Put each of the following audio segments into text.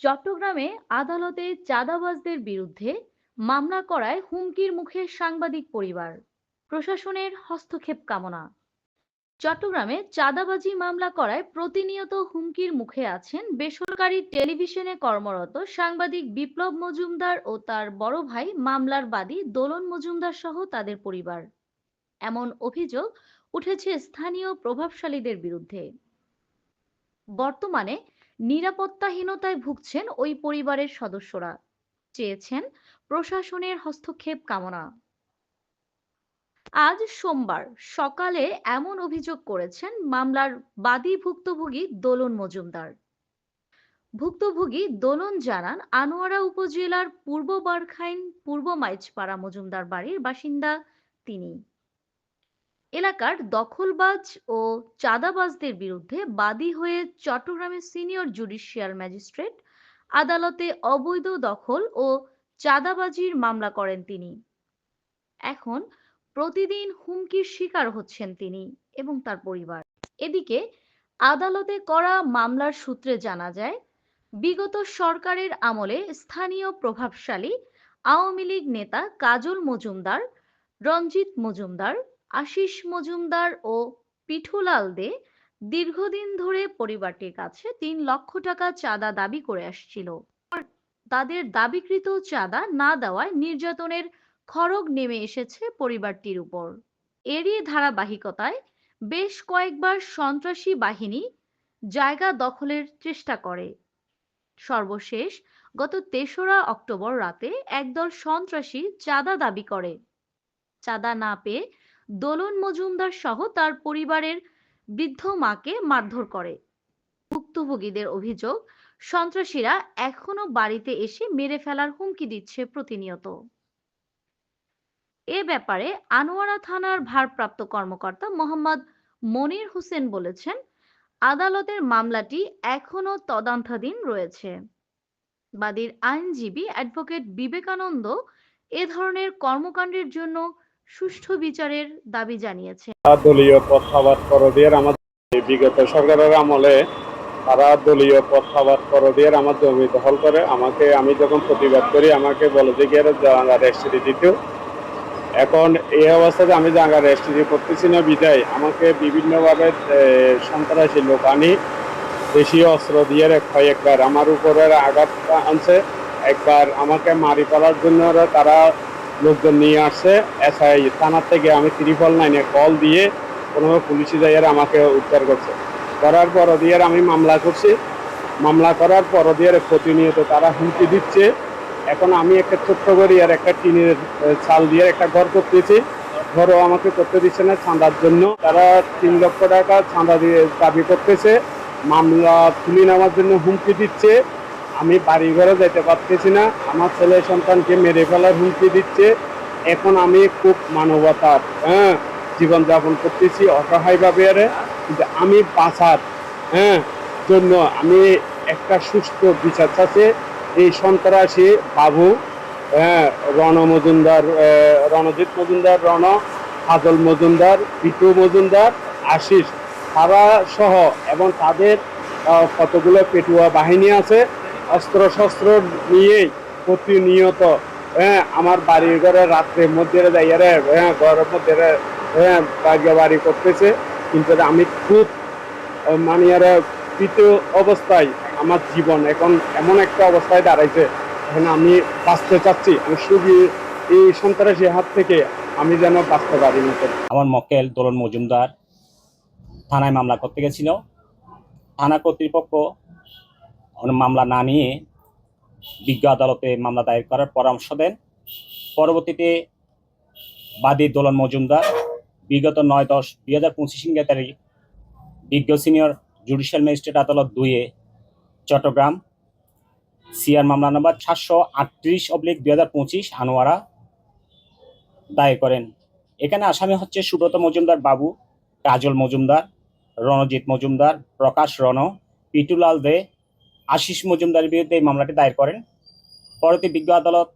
চট্টগ্রামে আদালতে চাঁদাবাজদের বিরুদ্ধে মামলা করায় হুমকির মুখে সাংবাদিক পরিবার। প্রশাসনের হস্তক্ষেপ কামনা। চট্টগ্রামে চাঁদাবাজি মামলা করায় প্রতিনিয়ত হুমকির মুখে আছেন বেসরকারি টেলিভিশনে কর্মরত সাংবাদিক বিপ্লব মজুমদার ও তার বড় ভাই মামলার বাদী দোলন মজুমদার সহ তাদের পরিবার। এমন অভিযোগ উঠেছে স্থানীয় প্রভাবশালীদের বিরুদ্ধে। বর্তমানে নিরাপত্তাহীনতায় ভুগছেন ওই পরিবারের সদস্যরা। চেয়েছেন প্রশাসনের হস্তক্ষেপ কামনা। আজ সোমবার সকালে এমন অভিযোগ করেছেন মামলার বাদী ভুক্তভোগী দোলন মজুমদার। ভুক্তভোগী দোলন জানান, আনোয়ারা উপজেলার পূর্ব বারখাইন, পূর্ব মাইজপাড়া মজুমদার বাড়ির বাসিন্দা তিনি। এলাকার দখলবাজ ও চাঁদাবাজদের বিরুদ্ধে বাদী হয়ে চট্টগ্রামের সিনিয়র জুডিশিয়াল ম্যাজিস্ট্রেট, আদালতে অবৈধ দখল ও চাঁদাবাজির মামলা করেন তিনি। এখন প্রতিদিন হুমকির শিকার হচ্ছেন তিনি এবং তার পরিবার। এদিকে আদালতে করা মামলার সূত্রে জানা যায়, বিগত সরকারের আমলে স্থানীয় প্রভাবশালী আওয়ামী লীগ নেতা কাজল মজুমদার, রঞ্জিত মজুমদার আশিস মজুমদার ও পিঠুলাল দে দীর্ঘদিন ধরে পরিবারটির কাছে তিন লক্ষ টাকা চাঁদা দাবি করে আসছিল। তাদের দাবিকৃত চাঁদা না দেওয়ায় নির্যাতনের খড়গ নেমে এসেছে পরিবারটির উপর। এরই ধারাবাহিকতায় বেশ কয়েকবার সন্ত্রাসী বাহিনী জায়গা দখলের চেষ্টা করে। সর্বশেষ গত তেসরা অক্টোবর রাতে একদল সন্ত্রাসী চাঁদা দাবি করে। চাঁদা না পেয়ে দোলন মজুমদার সহ তার পরিবারের বৃদ্ধ মাকে মারধর করে। ভুক্তভোগীদের অভিযোগ, সন্ত্রাসীরা এখনও বাড়িতে এসে মেরে ফেলার হুমকি দিচ্ছে প্রতিনিয়ত। এ ব্যাপারে আনোয়ারা থানার ভারপ্রাপ্ত কর্মকর্তা মোহাম্মদ মনির হোসেন বলেছেন, আদালতের মামলাটি এখনও তদন্তাধীন রয়েছে। বাদীর আইনজীবী অ্যাডভোকেট বিবেকানন্দ এ ধরনের কর্মকাণ্ডের জন্য সুষ্ঠু বিচারের দাবি জানিয়েছে। দলীয় পক্ষাবাদ করদের আমাদের বিগত সরকারের আমলে তারা দলীয় পক্ষাবাদ করদের আমার জমি দখল করে। আমাকে, আমি যখন প্রতিবাদ করি, আমাকে বলে যে, গিয়ে জাঙ্গা রেস্ট্রি দিত এখন এই অবস্থাতে আমি জাঙ্গা রেস্ট্রি করতেছি না, বিদায়। আমাকে বিভিন্নভাবে সন্ত্রাসী লোক আনি, দেশীয় অস্ত্র দিয়ে একবার আমার উপরে আঘাত আনছে। একবার আমাকে মারি ফেলার জন্য তারা লোকজন নিয়ে আসছে এসআই থানার থেকে আমি ত্রিপল নাইনে কল দিয়ে কোনোভাবে পুলিশে যাইয়ার আমাকে উদ্ধার করছে। করার পর দিয়ে আমি মামলা করছি। মামলা করার পর দিয়ে প্রতিনিয়ত তারা হুমকি দিচ্ছে। এখন আমি একটা ছোট্ট করি আর একটা টিনের চাল দিয়ে একটা ঘর করতেছি। ঘরও আমাকে করতে দিচ্ছে না চাঁদার জন্য। তারা তিন লক্ষ টাকা চাঁদা দিয়ে দাবি করতেছে। মামলা তুলে নেওয়ার জন্য হুমকি দিচ্ছে। আমি বাড়ি ঘরে যেতে পারতেছি না। আমার ছেলে সন্তানকে মেরে ফেলার হুমকি দিচ্ছে। এখন আমি খুব মানবতার হ্যাঁ জীবনযাপন করতেছি অসহায়ভাবে আরে। কিন্তু আমি বাঁচার হ্যাঁ জন্য আমি একটা সুস্থ বিচার চাচ্ছে। এই সন্ত্রাসী বাবু হ্যাঁ রণ মজুমদার রণজিৎ মজুমদার, রণ ফাজল মজুমদার, পিটু মজুমদার, আশিস, তারা সহ এবং তাদের কতগুলো পেটুয়া বাহিনী আছে। অস্ত্র শস্ত্র নিয়েই প্রতিনিয়ত হ্যাঁ আমার বাড়ির ঘরে রাত্রের মধ্যে যাইয়া হ্যাঁ ঘরের মধ্যে হ্যাঁ বাড়ি করতেছে। কিন্তু আমি খুব মানে তৃতীয় অবস্থায় আমার জীবন এখন এমন একটা অবস্থায় দাঁড়াইছে, এখন আমি বাঁচতে চাচ্ছি, আমি শুধু এই সন্ত্রাসী হাত থেকে আমি যেন বাঁচতে পারি আমার মক্কেল দোলন মজুমদার থানায় মামলা করতে গেছিল। থানা কর্তৃপক্ষ ওর মামলা না নিয়ে বিজ্ঞ আদালতে মামলা দায়ের করার পরামর্শ দেন। পরবর্তীতে বাদী দোলন মজুমদার বিগত নয় দশ দুই হাজার পঁচিশ তারিখ বিজ্ঞ সিনিয়র জুডিশিয়াল ম্যাজিস্ট্রেট আদালত দুইয়ে চট্টগ্রাম, সিআর মামলা নম্বর সাতশো আটত্রিশ অবলিক দুই হাজার পঁচিশ আনোয়ারা দায়ের করেন। এখানে আসামি হচ্ছে সুব্রত মজুমদার বাবু, কাজল মজুমদার, রণজিৎ মজুমদার, প্রকাশ রণ, পিটুলাল দে আশিস মজুমদারের বিরুদ্ধে এই মামলাটি দায়ের করেন। পরবর্তী বিজ্ঞ আদালত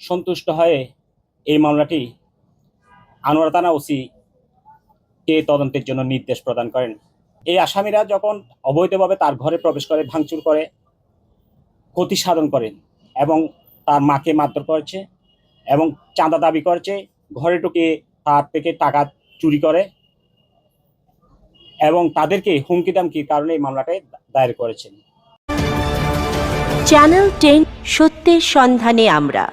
সন্তুষ্ট হয়ে এই মামলাটি আনোয়ার থানা ওসি কে তদন্তের জন্য নির্দেশ প্রদান করেন। এই আসামিরা যখন অবৈধভাবে তার ঘরে প্রবেশ করে, ভাঙচুর করে, ক্ষতি সাধন করেন এবং তার মাকে মারধর করেছে এবং চাঁদা দাবি করেছে, ঘরে ঢুকে তার থেকে টাকা চুরি করে এবং তাদেরকে হুমকি দামকির কারণে এই মামলাটাই দায়ের করেছেন। চ্যানেল টেন সত্যের সন্ধানে আমরা